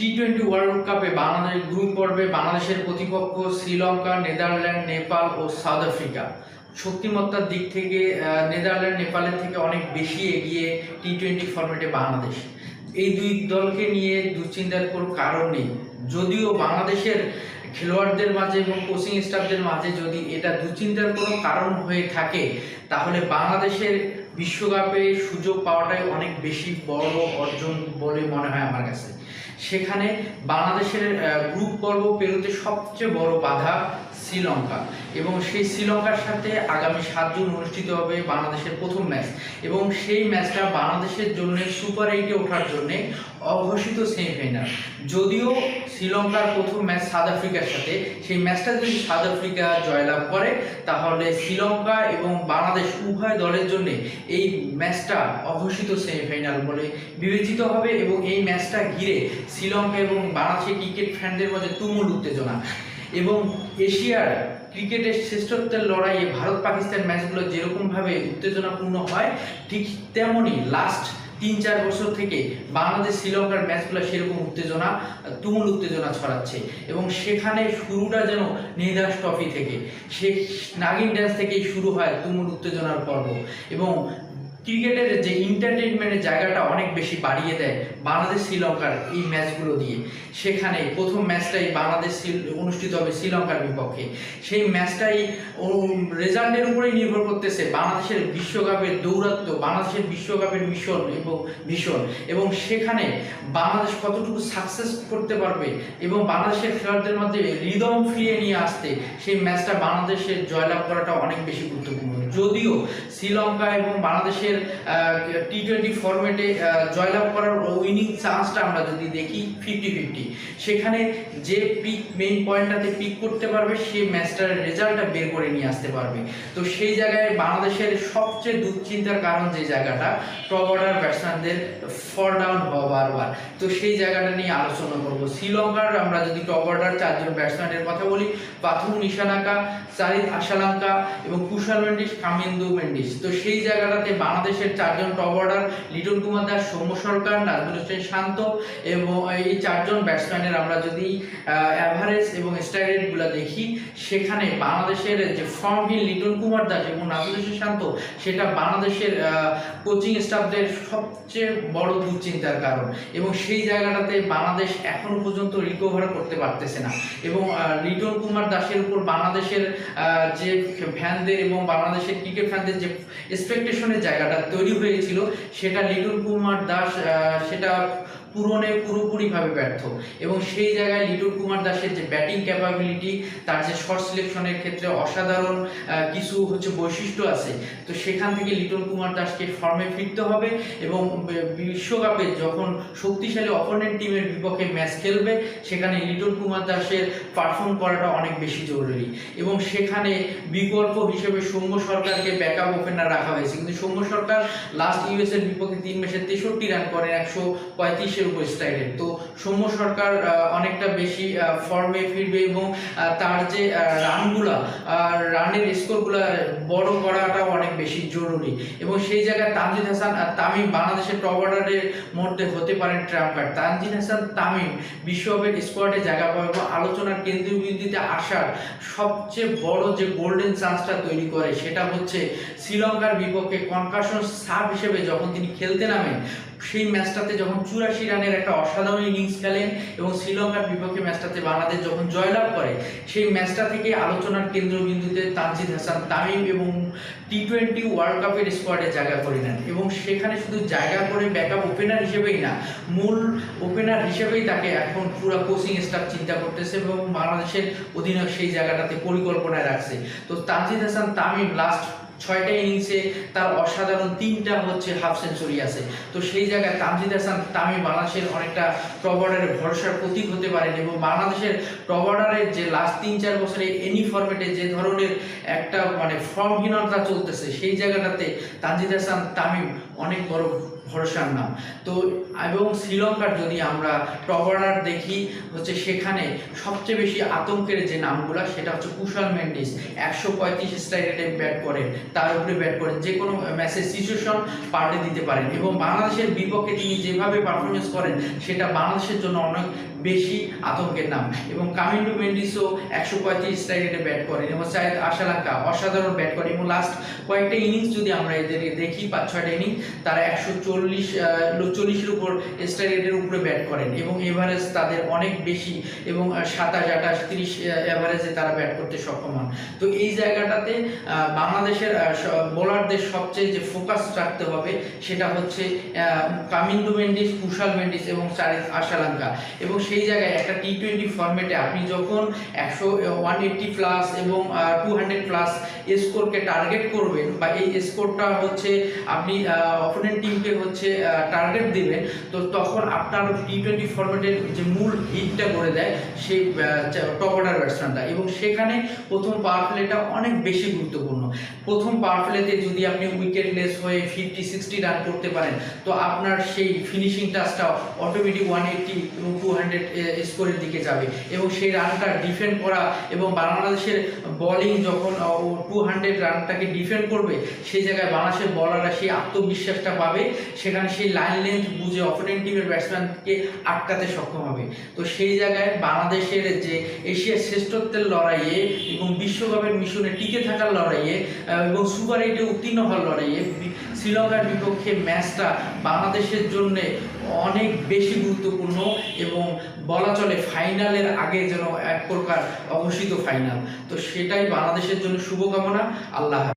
T twenty world কাপে Bangladesh group পর্বে বাংলাদেশের প্রতিপক্ষ শ্রীলঙ্কা, নেদারল্যান্ড, নেপাল ও সাউথ আফ্রিকা। শক্তিমত্তার দিক থেকে নেদারল্যান্ড, নেপালের থেকে অনেক বেশি এগিয়ে টি টোয়েন্টি ফর্মেটে বাংলাদেশ। এই দুই দলকে নিয়ে দুশ্চিন্তার কোনো কারণ নেই। যদিও বাংলাদেশের খেলোয়াড়দের মাঝে এবং কোচিং স্টাফদের মাঝে যদি এটা দুশ্চিন্তার কোনো কারণ হয়ে থাকে, তাহলে বাংলাদেশের বিশ্বকাপে সুযোগ পাওয়াটাই অনেক বেশি বড় অর্জন বলে মনে হয় আমার কাছে। সেখানে বাংলাদেশের গ্রুপ পর্ব পেরোতে সবচেয়ে বড় বাধা শ্রীলঙ্কা। এবং সেই শ্রীলঙ্কার সাথে আগামী সাত জুন অনুষ্ঠিত হবে বাংলাদেশের প্রথম ম্যাচ এবং সেই ম্যাচটা বাংলাদেশের জন্য সুপার এইটে ওঠার জন্য অঘোষিত সেমিফাইনাল যদিও শ্রীলঙ্কার প্রথম ম্যাচ সাউথ আফ্রিকার সাথে, সেই ম্যাচটা যদি সাউথ আফ্রিকা জয়লাভ করে, তাহলে শ্রীলঙ্কা এবং বাংলাদেশ উভয় দলের জন্য এই ম্যাচটা অঘোষিত সেমিফাইনাল বলে বিবেচিত হবে এবং এই ম্যাচটা ঘিরে শ্রীলঙ্কা এবং বাংলাদেশের ক্রিকেট ফ্যানদের মধ্যে তুমুল উত্তেজনা। এবং এশিয়ার ক্রিকেটের শ্রেষ্ঠত্বের লড়াইয়ে ভারত পাকিস্তান ম্যাচগুলো যেরকমভাবে উত্তেজনাপূর্ণ হয়, ঠিক তেমনই লাস্ট তিন চার বছর থেকে বাংলাদেশ, শ্রীলঙ্কার ম্যাচগুলো সেরকম উত্তেজনা, তুমুল উত্তেজনা ছড়াচ্ছে। এবং সেখানে শুরুটা যেন নির্দাস ট্রফি থেকে। সে নাগিন ড্যান্স থেকেই শুরু হয় তুমুল উত্তেজনার পর্ব। এবং ক্রিকেটের যে এন্টারটেনমেন্টের জায়গাটা অনেক বেশি বাড়িয়ে দেয় বাংলাদেশ শ্রীলঙ্কার এই ম্যাচগুলো দিয়ে। সেখানে প্রথম ম্যাচটাই বাংলাদেশ অনুষ্ঠিত হবে শ্রীলঙ্কার বিপক্ষে। সেই ম্যাচটাই রেজাল্টের উপরেই নির্ভর করতেছে বাংলাদেশের বিশ্বকাপের দৌরাত্ম বাংলাদেশের বিশ্বকাপের মিশন এবং ভীষণ এবং সেখানে বাংলাদেশ কতটুকু সাকসেস করতে পারবে এবং বাংলাদেশের খেলোয়াড়দের মধ্যে হৃদম ফিরিয়ে নিয়ে আসতে, সেই ম্যাচটা বাংলাদেশের জয়লাভ করাটা অনেক বেশি গুরুত্বপূর্ণ। যদিও শ্রীলঙ্কা এবং বাংলাদেশের টি টোয়েন্টি ফরম্যাটে জয়লাভ করার উইনিং চান্সটা আমরা যদি দেখি ফিফটি ফিফটি সেখানে যে পিক মেইন পয়েন্টটাতে পিক করতে পারবে, সে ম্যাচটার রেজাল্টটা বের করে নিয়ে আসতে পারবে। তো সেই জায়গায় বাংলাদেশের সবচেয়ে দুশ্চিন্তার কারণ যে জায়গাটা টপ অর্ডার ব্যাটসম্যানদের ফল ডাউন হওয়া বারবার। তো সেই জায়গাটা নিয়ে আলোচনা করব। শ্রীলঙ্কার আমরা যদি টপ অর্ডার চারজন ব্যাটসম্যানের কথা বলি পাথু নিশানাকা সারিদ আশালাঙ্কা এবং কুশাল মেন্ডিস কামিন্দু মেন্ডিস। তো সেই জায়গাটাতে বাংলাদেশের চারজন টপ অর্ডার লিটন কুমার দাস, সৌম্য সরকার, নাজমুল হোসেন শান্ত এবং এই চারজন ব্যাটসম্যানের আমরা যদি অ্যাভারেজ এবং স্ট্রাইক রেটগুলো দেখি, সেখানে বাংলাদেশের যে ফর্মহীন লিটন কুমার দাস এবং নাজমুল হোসেন শান্ত, সেটা বাংলাদেশের কোচিং স্টাফদের সবচেয়ে বড় দুশ্চিন্তার কারণ এবং সেই জায়গাটাতে বাংলাদেশ এখনও পর্যন্ত রিকভার করতে পারতেছে না এবং লিটন কুমার দাসের উপর বাংলাদেশের যে ফ্যানদের এবং বাংলাদেশের ক্রিকেট ফ্যানদের যে এক্সপেকটেশনের জায়গাটা তৈরি হয়েছিল সেটা লিটন কুমার দাস সেটা পূরণে পুরোপুরিভাবে ব্যর্থ। এবং সেই জায়গায় লিটন কুমার দাসের যে ব্যাটিং ক্যাপাবিলিটি তার যে শর্ট সিলেকশনের ক্ষেত্রে অসাধারণ কিছু হচ্ছে বৈশিষ্ট্য আছে। তো সেখান থেকে লিটন কুমার দাসকে ফর্মে ফিরতে হবে এবং বিশ্বকাপে যখন শক্তিশালী অপোনেন্ট টিমের বিপক্ষে ম্যাচ খেলবে, সেখানে লিটন কুমার দাসের পারফর্ম করাটা অনেক বেশি জরুরি। এবং সেখানে বিকল্প হিসেবে সৌম্য সরকারকে ব্যাকআপ ওপেনার রাখা হয়েছে। কিন্তু সৌম্য সরকার লাস্ট ইউএস এর বিপক্ষে তিন ম্যাচে তেষট্টি রান করেন একশো পঁয়ত্রিশের উপর স্ট্রাইক রেট তো সৌম্য সরকার অনেকটা বেশি ফর্মে ফিরবে এবং তার যে রানগুলা রানের স্কোরগুলা বড় করাটা অনেক বেশি জরুরি। এবং সেই জায়গায় তানজিদ হাসান তামিম বাংলাদেশের টপ অর্ডারের মধ্যে হতে পারেন ট্রাম্প কার্ড তানজিদ হাসান, তামিম বিশ্বকাপের স্কোয়াডে জায়গা পাবে এবং আলোচনার কেন্দ্রবিন্দুতে আসার সবচেয়ে বড় যে গোল্ডেন চান্সটা তৈরি করে, সেটা হচ্ছে শ্রীলঙ্কার বিপক্ষে কনকাশন সাব হিসেবে যখন তিনি খেলতে নামেন, সেই ম্যাচটাতে যখন চুরাশি রানের একটা অসাধারণ ইনিংস খেলেন এবং শ্রীলঙ্কার বিপক্ষে ম্যাচটাতে বাংলাদেশ যখন জয়লাভ করে, সেই ম্যাচটা থেকে আলোচনার কেন্দ্রবিন্দুতে তানজিদ হাসান তামিম এবং টি টোয়েন্টি ওয়ার্ল্ড কাপের স্কোয়াডে জায়গা করে নেন এবং সেখানে শুধু জায়গা করে ব্যাকআপ ওপেনার হিসেবেই না, মূল ওপেনার হিসেবেই তাকে এখন পুরো কোচিং স্টাফ চিন্তা করতেছে এবং বাংলাদেশের অধিনায়ক সেই জায়গাটাতে পরিকল্পনায় রাখছে। তো তানজিদ হাসান তামিম লাস্ট ছয়টা ইনিংসে তার অসাধারণ তিনটা হচ্ছে হাফ সেঞ্চুরি আছে। তো সেই জায়গায় তামজিদ হাসান তামিম বাংলাদেশের অনেকটা টপ ভরসার প্রতীক হতে পারেন এবং বাংলাদেশের টপ যে লাস্ট তিন চার বছরে এনি ফরম্যাটে যে ধরনের একটা মানে ফর্মহীনতা চলতেছে, সেই জায়গাটাতে তানজিদ হাসান তামিম অনেক বড় ভরসার নাম। তো, এবং শ্রীলঙ্কার যদি আমরা টপ দেখি, হচ্ছে সেখানে সবচেয়ে বেশি আতঙ্কের যে নামগুলো, সেটা হচ্ছে কুশাল মেন্ডিস। একশো পঁয়ত্রিশ স্ট্রাইক ব্যাট করেন, তার উপরে ব্যাট করেন, যে কোনো ম্যাচের সিচুয়েশন পাল্টে দিতে পারেন। এবং বাংলাদেশের বিপক্ষে তিনি যেভাবে পারফরমেন্স করেন, সেটা বাংলাদেশের জন্য অনেক বেশি আতঙ্কের নাম। এবং কামিন্ডু মেন্ডিসও একশো পঁয়ত্রিশ স্ট্রাইক ব্যাট করেন, এবং সাইদ আশালাঙ্কা অসাধারণ ব্যাট করেন। এবং লাস্ট কয়েকটা ইনিংস যদি আমরা এদের দেখি পাঁচ ছয়টা ইনিংস তারা একশো চোদ্দ চল্লিশ চল্লিশের উপর স্ট্রাইক উপরে ব্যাট করেন এবং এভারেজ তাদের অনেক বেশি এবং সাতাশ, আঠাশ, তিরিশ এভারেজে তারা ব্যাট করতে সক্ষম হন। তো এই জায়গাটাতে বাংলাদেশের বোলারদের সবচেয়ে যে ফোকাস রাখতে হবে সেটা হচ্ছে কামিন্দু মেন্ডিস, কুশাল মেন্ডিস এবং চারিত আশালাঙ্কা। এবং সেই জায়গায় একটা টি টোয়েন্টি ফর্মেটে আপনি যখন একশো ওয়ান এইট্টি প্লাস এবং টু হান্ড্রেড প্লাস স্কোরকে টার্গেট করবেন বা এই স্কোরটা হচ্ছে আপনি অপোনেন্ট টিমকে হচ্ছে টার্গেট দিবেন তো তখন আপনার টি টোয়েন্টি ফর্মেটের যে মূল হিটটা করে দেয়, সেই টপ অর্ডার ব্যাটসম্যানটা এবং সেখানে প্রথম পাওয়ার প্লেটা অনেক বেশি গুরুত্বপূর্ণ। প্রথম পাওয়ার প্লেতে যদি আপনি উইকেট লেস হয়ে ফিফটি সিক্সটি রান করতে পারেন, তো আপনার সেই ফিনিশিং টাচটা অটোমেটিক ওয়ান এইট্টি এবং টু হান্ড্রেড স্কোরের দিকে যাবে। এবং সেই রানটা ডিফেন্ড করা এবং বাংলাদেশের বলিং যখন টু হান্ড্রেড রানটাকে ডিফেন্ড করবে, সেই জায়গায় বাংলাদেশের বলাররা সেই আত্মবিশ্বাসটা পাবে সেখানে সেই লাইন লেন্থ বুঝে অপোনেন্ট টিমের ব্যাটসম্যানকে আটকাতে সক্ষম হবে। তো সেই জায়গায় বাংলাদেশের যে এশিয়ার শ্রেষ্ঠত্বের লড়াইয়ে এবং বিশ্বকাপের মিশনে টিকে থাকার লড়াইয়ে এবং সুপার এইটে উত্তীর্ণ হওয়ার লড়াইয়ে, শ্রীলঙ্কার বিপক্ষে ম্যাচটা বাংলাদেশের জন্য অনেক বেশি গুরুত্বপূর্ণ এবং বলা চলে ফাইনালের আগে যেন এক প্রকার অঘোষিত ফাইনাল তো সেটাই বাংলাদেশের জন্য শুভকামনা। আল্লাহ।